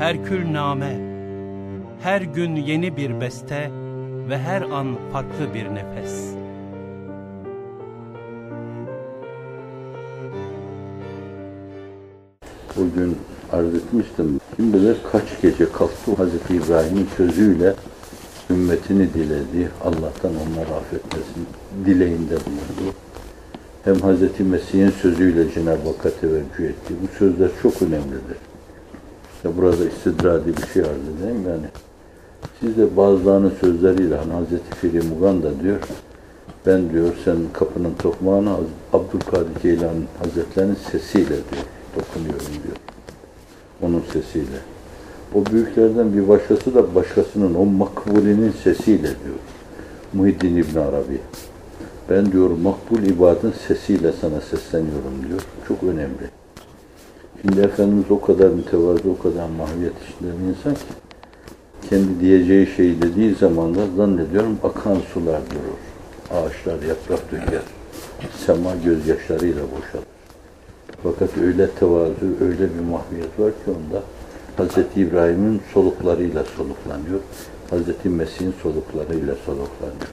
Herkül name, her gün yeni bir beste ve her an farklı bir nefes. Bugün arz etmiştim. Kim bilir kaç gece kalktı Hazreti İbrahim'in sözüyle ümmetini diledi. Allah'tan onları affetmesin dileğinde bulundu. Hem Hazreti Mesih'in sözüyle Cenab-ı Hakk'a teveccüh etti. Bu sözler çok önemlidir. Ya burada istidradi bir şey arz edeyim yani. Siz de bazılarının sözleriyle hani Hazreti Fili Mugan da diyor ben diyor sen kapının tokmağını Abdülkadir Ceylan Hazretlerinin sesiyle diyor dokunuyorum diyor. Onun sesiyle. O büyüklerden bir başkası da başkasının o makbulinin sesiyle diyor. Muhiddin İbn Arabi. Ben diyor makbul ibadın sesiyle sana sesleniyorum diyor. Çok önemli. Şimdi Efendimiz o kadar mütevazı, o kadar mahviyet içinde bir insan ki kendi diyeceği şeyi dediği zaman da zannediyorum akan sular durur. Ağaçlar yaprak döker. Sema gözyaşlarıyla boşalır. Fakat öyle tevazu, öyle bir mahviyet var ki onda Hz. İbrahim'in soluklarıyla soluklanıyor. Hz. Mesih'in soluklarıyla soluklanıyor.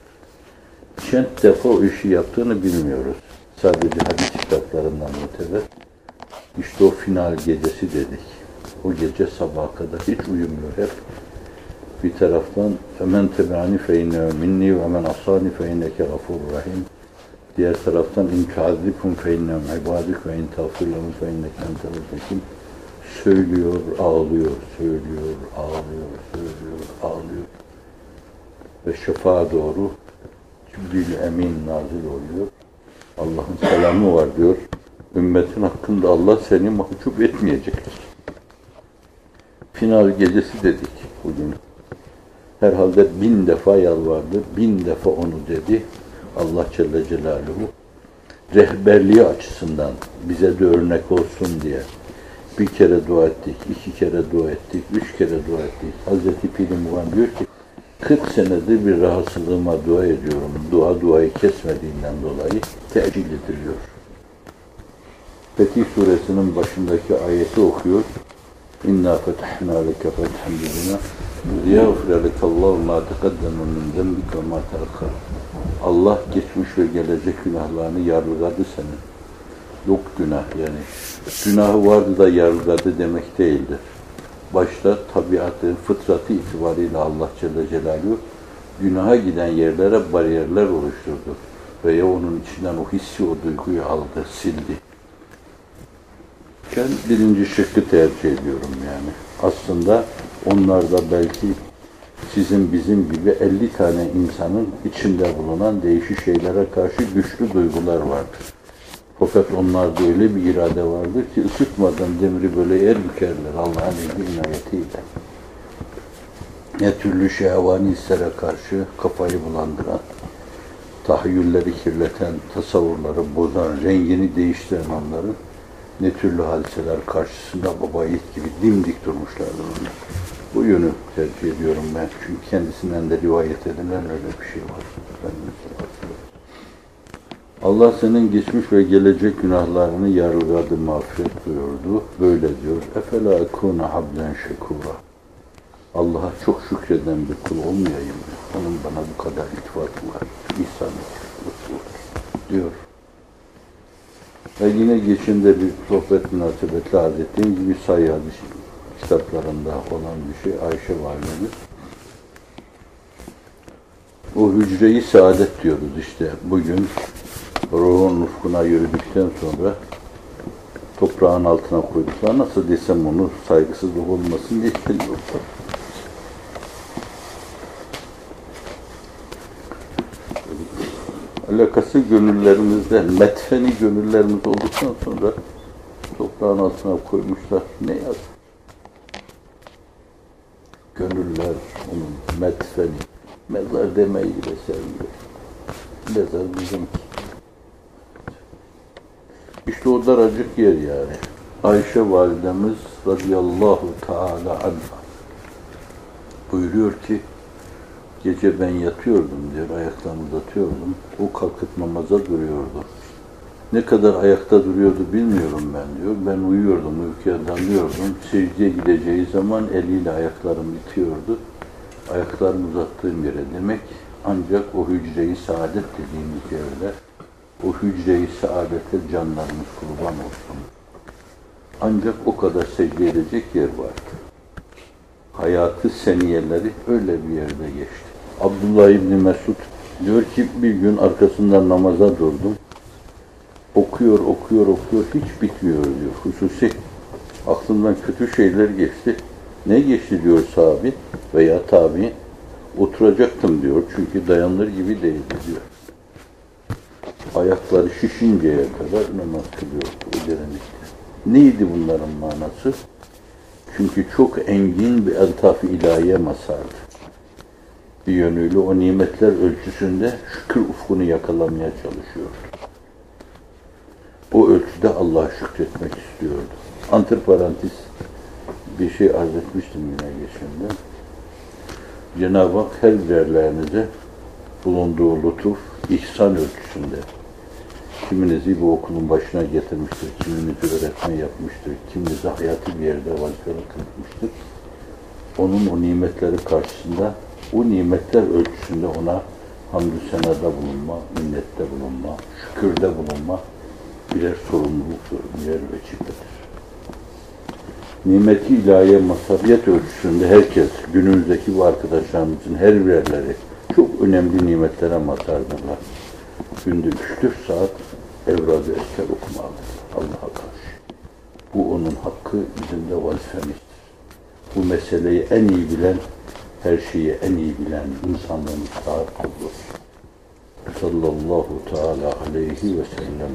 Çent defa o işi yaptığını bilmiyoruz. Sadece hadis kitaplarından muteber. İşte o final gecesi dedik. O gece sabaha kadar hiç uyumuyor hep. Bir taraftan emen tebeani fe inne minni ve men asani fe inneke gafurur rahim. Diğer taraftan in tuazibhum fe innem ibadik ve in tağfir lehum fe inneke entel hakim. Söylüyor, ağlıyor, söylüyor, ağlıyor, söylüyor, ağlıyor. Ve şefağa doğru Cibril Emin nazil oluyor. Allah'ın selamı var diyor. Ümmetin hakkında Allah seni mahcup etmeyecektir. Final gecesi dedik bugün. Herhalde bin defa yalvardı, bin defa onu dedi. Allah Celle Celaluhu rehberliği açısından bize de örnek olsun diye bir kere dua ettik, iki kere dua ettik, üç kere dua ettik. Hazreti Piri Muhan diyor ki 40 senedir bir rahatsızlığıma dua ediyorum. Dua duayı kesmediğinden dolayı tecil ediliyor. Fetih suresinin başındaki ayeti okuyor. İnna fetahna leke fethan bizina liyagfire lekallahu ma teqaddeme min zembik ve ma teakhar. Allah geçmiş ve gelecek günahlarını yargıladı senin. Yok günah yani. Günahı vardı da yargıladı demek değildir. Başta tabiatı, fıtratı itibariyle Allah Celle Celaluhu günaha giden yerlere bariyerler oluşturdu. Veya onun içinden o hissi, o duyguyu aldı, sildi. Ben birinci şıkkı tercih ediyorum yani. Aslında onlarda belki sizin bizim gibi 50 tane insanın içinde bulunan değişik şeylere karşı güçlü duygular vardır. Fakat onlarda öyle bir irade vardır ki ısıtmadan demiri böyle yer bükerler Allah'ın ilgi inayetiyle. Ne türlü şehvani hislere karşı kafayı bulandıran, tahayyülleri kirleten, tasavvurları bozan, rengini değiştiren onların ne türlü hadiseler karşısında baba yiğit gibi dimdik durmuşlardır onlar. Bu yönü tercih ediyorum ben. Çünkü kendisinden de rivayet edilen öyle bir şey var. Allah senin geçmiş ve gelecek günahlarını yargıladı, mağfiret buyurdu. Böyle diyor. Efela ekuna habden şekura. Allah'a çok şükreden bir kul olmayayım? Onun bana bu kadar iltifatı var. İhsan var. Diyor. Ve yine geçinde bir sohbet münasebetle arz ettiğim gibi sayı hadis kitaplarında olan bir şey Ayşe Validemiz. O hücreyi saadet diyoruz işte bugün ruhun ufkuna yürüdükten sonra toprağın altına koyduklar. Nasıl desem onu saygısızlık olmasın diye Alakası gönüllerimizde, metfeni gönüllerimiz olduktan sonra toprağın altına koymuşlar. Ne yaz? Gönüller onun metfeni. Mezar demeyi bile sevmiyor. Mezar bizimki. İşte o daracık yer yani. Ayşe validemiz radıyallahu teala anha buyuruyor ki gece ben yatıyordum diyor ayaklarımı uzatıyordum. O kalkıp namaza duruyordu. Ne kadar ayakta duruyordu bilmiyorum ben diyor. Ben uyuyordum, uykuya dalıyordum. Secdeye gideceği zaman eliyle ayaklarımı itiyordu. Ayaklarımı uzattığım yere demek ancak o hücre-i saadet dediğimiz yerde o hücre-i saadete canlarımız kurban olsun. Ancak o kadar secde edecek yer vardı. Hayatı seniyeleri öyle bir yerde geçti. Abdullah İbni Mesud diyor ki bir gün arkasından namaza durdum. Okuyor, okuyor, okuyor, hiç bitmiyor diyor. Hususi aklımdan kötü şeyler geçti. Ne geçti diyor sahabi veya tabi. Oturacaktım diyor çünkü dayanılır gibi değildi diyor. Ayakları şişinceye kadar namaz kılıyordu o derinlikte. Neydi bunların manası? Çünkü çok engin bir eltaf-ı ilahiye masardı. Bir yönüyle o nimetler ölçüsünde şükür ufkunu yakalamaya çalışıyordu. O ölçüde Allah'a şükretmek istiyordu. Antiparantez bir şey arz etmiştim yine geçende. Cenab-ı Hak her değerlerinize bulunduğu lütuf, ihsan ölçüsünde kiminizi bu okulun başına getirmiştir, kiminizi öğretmen yapmıştır, kiminizi hayatı bir yerde vazifeli kılmıştır. Onun o nimetleri karşısında, o nimetler ölçüsünde ona hamdü senada bulunma, minnette bulunma, şükürde bulunma birer sorumluluktur, birer vecibedir. Nimeti ilahiye masabiyet ölçüsünde herkes, günümüzdeki bu arkadaşlarımızın her birerleri çok önemli nimetlere mazhardırlar. Günde 3-4 saat evradı esker okumalıdır Allah'a karşı. Bu onun hakkı, bizim de vazifemizdir. Bu meseleyi en iyi bilen, her şeyi en iyi bilen insanlığın sahip olur. Sallallahu teala aleyhi ve sellem.